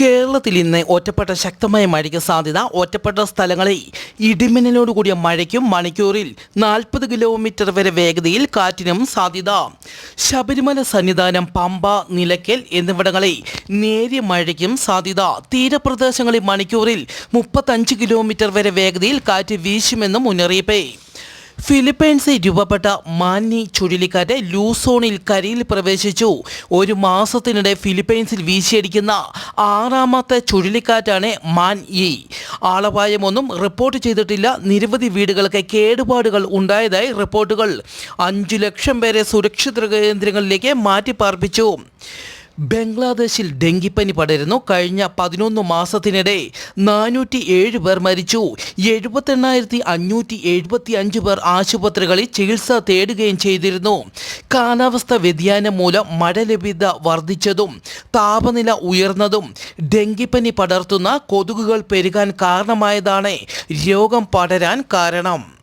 കേരളത്തിൽ ഇന്ന് ഒറ്റപ്പെട്ട ശക്തമായ മഴയ്ക്ക് സാധ്യത. ഒറ്റപ്പെട്ട സ്ഥലങ്ങളിൽ ഇടിമിന്നലോട് കൂടിയ മഴയ്ക്കും മണിക്കൂറിൽ നാൽപ്പത് കിലോമീറ്റർ വരെ വേഗതയിൽ കാറ്റിനും സാധ്യത. ശബരിമല സന്നിധാനം പമ്പ നിലയ്ക്കൽ എന്നിവിടങ്ങളിൽ നേരിയ മഴയ്ക്കും സാധ്യത. തീരപ്രദേശങ്ങളിൽ മണിക്കൂറിൽ മുപ്പത്തഞ്ച് കിലോമീറ്റർ വരെ വേഗതയിൽ കാറ്റ് വീശുമെന്നും മുന്നറിയിപ്പ്. ഫിലിപ്പൈൻസിൽ രൂപപ്പെട്ട മാന്നി ചുഴലിക്കാറ്റ് ലൂസോണിൽ കരയിൽ പ്രവേശിച്ചു. ഒരു മാസത്തിനിടെ ഫിലിപ്പൈൻസിൽ വീശിയടിക്കുന്ന ആറാമത്തെ ചുഴലിക്കാറ്റാണ് മാൻ ഇ ആളപായമൊന്നും റിപ്പോർട്ട് ചെയ്തിട്ടില്ല. നിരവധി വീടുകൾക്ക് കേടുപാടുകൾ ഉണ്ടായതായി റിപ്പോർട്ടുകൾ. അഞ്ചു ലക്ഷം പേരെ സുരക്ഷിത കേന്ദ്രങ്ങളിലേക്ക് മാറ്റിപ്പാർപ്പിച്ചു. ബംഗ്ലാദേശിൽ ഡെങ്കിപ്പനി പടരുന്നു. കഴിഞ്ഞ പതിനൊന്ന് മാസത്തിനിടെ നാനൂറ്റി ഏഴ് പേർ മരിച്ചു. എഴുപത്തെണ്ണായിരത്തി അഞ്ഞൂറ്റി എഴുപത്തി അഞ്ച് പേർ ആശുപത്രികളിൽ ചികിത്സ തേടുകയും ചെയ്തിരുന്നു. കാലാവസ്ഥ വ്യതിയാനം മൂലം മഴ ലഭ്യത വർദ്ധിച്ചതും താപനില ഉയർന്നതും ഡെങ്കിപ്പനി പടർത്തുന്ന കൊതുകുകൾ പെരുകാൻ കാരണമായതാണ് രോഗം പടരാൻ കാരണം.